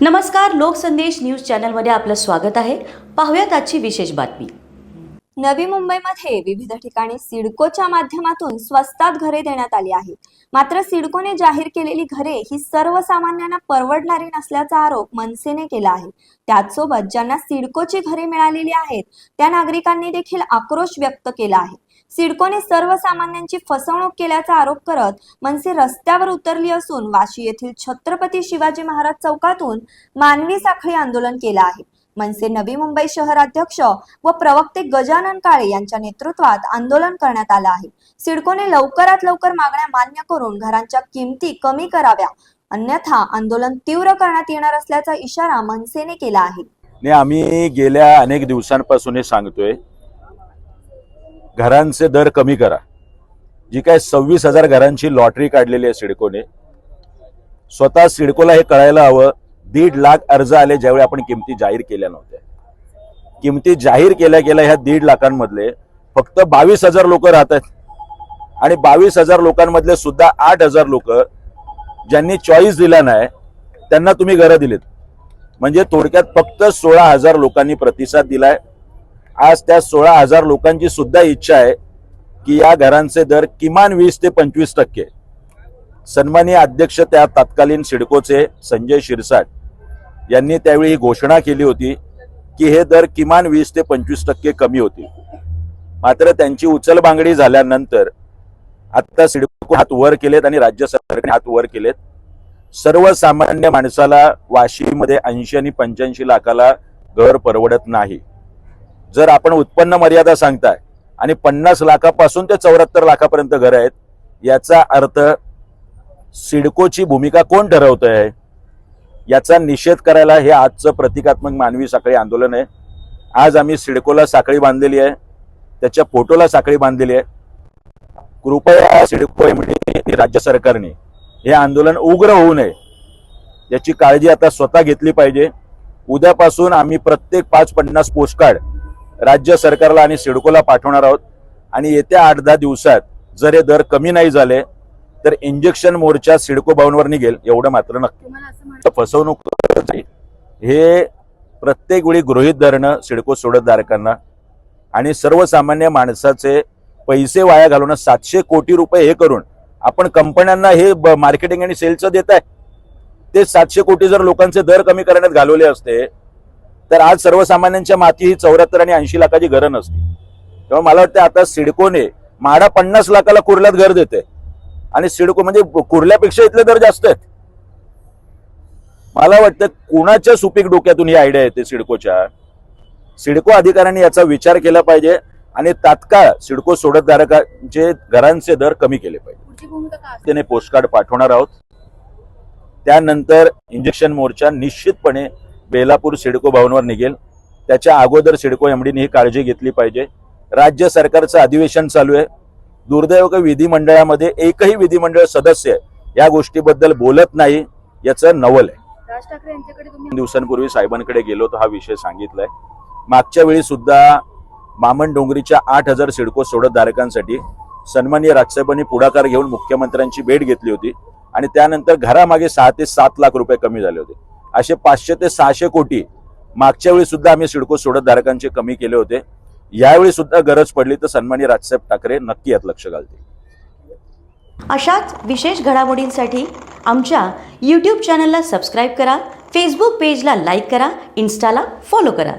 नमस्कार लोकसंदेश न्यूज चॅनलमध्ये आपलं स्वागत आहे. पाहूयात आजची विशेष बातमी. नवी मुंबईमध्ये विविध ठिकाणी सिडकोच्या माध्यमातून स्वस्तात घरे देण्यात आली आहेत. मात्र सिडकोने जाहीर केलेली घरे ही सर्वसामान्यांना परवडणारी नसल्याचा आरोप मनसेने केला आहे. त्याचसोबत ज्यांना सिडकोची घरे मिळालेली आहेत त्या नागरिकांनी देखील आक्रोश व्यक्त केला आहे. सिडकोने सर्वसामान्यांची फसवणूक केल्याचा आरोप करत मनसे रस्त्यावर उतरली असून वाशी येथील छत्रपती शिवाजी महाराज चौकातून मानवी साखळी आंदोलन केलं आहे. मनसे नवी मुंबई शहराध्यक्ष व प्रवक्ते गजानन काळे यांच्या नेतृत्वात आंदोलन करण्यात आलं आहे. सिडकोने लवकरात लवकर मागण्या मान्य करून घरांच्या किमती कमी कराव्या अन्यथा आंदोलन तीव्र करण्यात येणार असल्याचा इशारा मनसेने केला आहे. आम्ही गेल्या अनेक दिवसांपासून हे सांगतोय घरांचे दर कमी करा. जी काय सव्वीस हजार घरांची लॉटरी काढलेली आहे सिडकोने स्वतः सिडकोला हे कळायला हवं. दीड लाख अर्ज आले ज्यावेळी आपण किमती जाहीर केल्या नव्हत्या. किमती जाहीर केल्या गेल्या ह्या दीड लाखांमधले. फक्त बावीस हजार लोक राहत आहेत. आणि बावीस हजार लोकांमधले सुद्धा आठ हजार लोक ज्यांनी चॉईस दिला नाही त्यांना तुम्ही घरं दिलीत. म्हणजे थोडक्यात फक्त सोळा हजार लोकांनी प्रतिसाद दिलाय. आज त्या सोळा हजार लोकांची सुद्धा इच्छा आहे की या घरांचे दर किमान वीस ते पंचवीस टक्के. सन्मानीय अध्यक्ष त्या तत्कालीन सिडकोचे संजय शिरसाट यांनी त्यावेळी ही घोषणा केली होती की हे दर किमान वीस ते पंचवीस टक्के कमी होतील. मात्र त्यांची उचलबांगडी झाल्यानंतर आता सिडको हात वर केलेत आणि राज्य सरकारने हात वर केलेत. सर्वसामान्य माणसाला वाशीमध्ये ऐंशी आणि पंच्याऐंशी लाखाला घर परवडत नाही. जर आपण उत्पन्न मर्यादा सांगताय आणि पन्नास लाखापासून ते चौऱ्याहत्तर लाखापर्यंत घर आहेत याचा अर्थ सिडकोची भूमिका कोण ठरवत आहे याचा निषेध करायला हे आजचं प्रतिकात्मक मानवी साखळी आंदोलन आहे. आज आम्ही सिडकोला साखळी बांधलेली आहे. त्याच्या फोटोला साखळी बांधलेली आहे. कृपया सिडको राज्य सरकारने हे आंदोलन उग्र होऊ नये. याची काळजी आता स्वतः घेतली पाहिजे. उद्यापासून आम्ही प्रत्येक पाच पन्नास पोस्टकार्ड राज्य सरकारला आणि सिडकोला पाठवणार आहोत. आणि येत्या आठ दहा दिवसात जर हे दर कमी नाही झाले तर इंजेक्शन मोर्चा सिडको भवनवर निघेल एवढं मात्र नक्की. फसवणूक. हे प्रत्येक वेळी गृहित धरणं सिडको सोडतधारकांना आणि सर्वसामान्य माणसाचे पैसे वाया घालवणं सातशे कोटी रुपये हे करून आपण कंपन्यांना हे मार्केटिंग आणि सेलचं देत आहे ते सातशे कोटी जर लोकांचे दर कमी करण्यात घालवले असते तर आज सर्वसामान्यांच्या माती ही चौऱ्याहत्तर आणि ऐंशी लाखाची घरं नसती. तेव्हा मला वाटतं आता सिडकोने माडा पन्नास लाखाला कुर्ल्यात घर देते आणि सिडको म्हणजे कुर्ल्यापेक्षा इथले दर जास्त आहेत. मला वाटतं कुणाच्या सुपीक डोक्यातून ही आयडिया येते सिडकोच्या? सिडको अधिकाऱ्यांनी याचा विचार केला पाहिजे आणि तात्काळ सिडको सोडतधारकांचे घरांचे दर कमी केले पाहिजे. त्याने पोस्टकार्ड पाठवणार आहोत. त्यानंतर इंजेक्शन मोर्चा निश्चितपणे बेलापूर सिडको भवनवर निघेल. त्याच्या अगोदर सिडको एमडीने ही काळजी घेतली पाहिजे. राज्य सरकारचं अधिवेशन चालू आहे. दुर्दैव का विधिमंडळामध्ये एकही विधिमंडळ सदस्य या गोष्टीबद्दल बोलत नाही याचं नवल आहे. राज ठाकरे यांच्याकडे तुम्ही दोन दिवसांपूर्वी साहेबांकडे गेलो तर हा विषय सांगितलाय. मागच्या वेळी सुद्धा मामन डोंगरीच्या आठ हजार सिडको सोडतधारकांसाठी सन्माननीय राजसाहेबांनी पुढाकार घेऊन मुख्यमंत्र्यांची भेट घेतली होती आणि त्यानंतर घरामागे सहा ते सात लाख रुपये कमी झाले होते. असे पाचशे ते सहाशे कोटी मागच्या वेळी सुद्धा आम्ही सिडको सोडतधारकांचे कमी केले होते. यावेळी सुद्धा गरज पडली तर सन्मानी राजसाहेब ठाकरे नक्की यात लक्ष घालतील. अशाच विशेष घडामोडींसाठी आमच्या यूट्यूब चॅनलला सबस्क्राईब करा फेसबुक पेजला लाईक करा इन्स्टाला फॉलो करा.